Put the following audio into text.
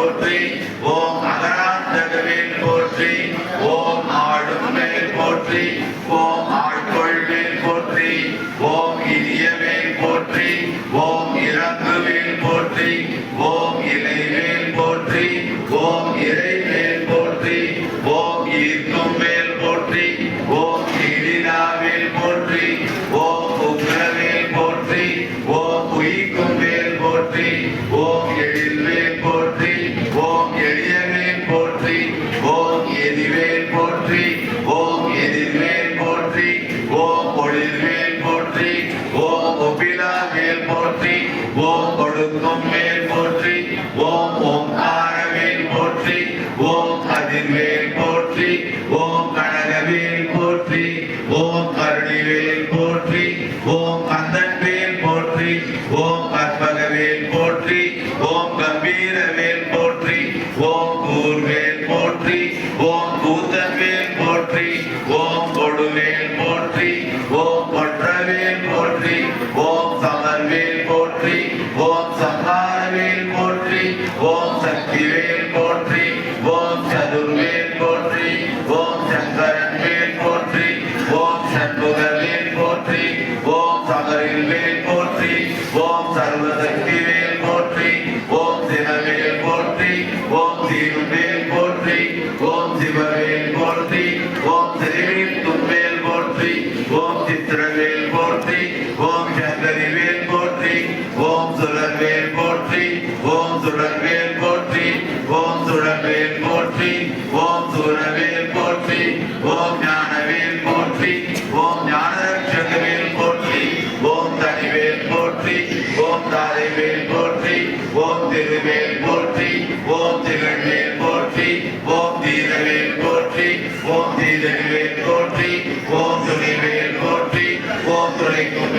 போற்றி ஓ பொழில்வேல் போற்றி ஓம் ஒப்பிலாவேல் போற்றி ஓம் கொடுக்கும் மேல் ஓம் சக்திவேல் போற்றி ஓம் சதுர்வேல் போற்றி ஓம் சங்கரன் வேல் போற்றி ஓம் சண்முகவேல் போற்றி ஓம் சகரில் வேல் போற்றி ஓம் சர்வசக்தி வேல் போற்றி ஓம் திருவேல் போற்றி போற்றி ஓம் துணைக்கும்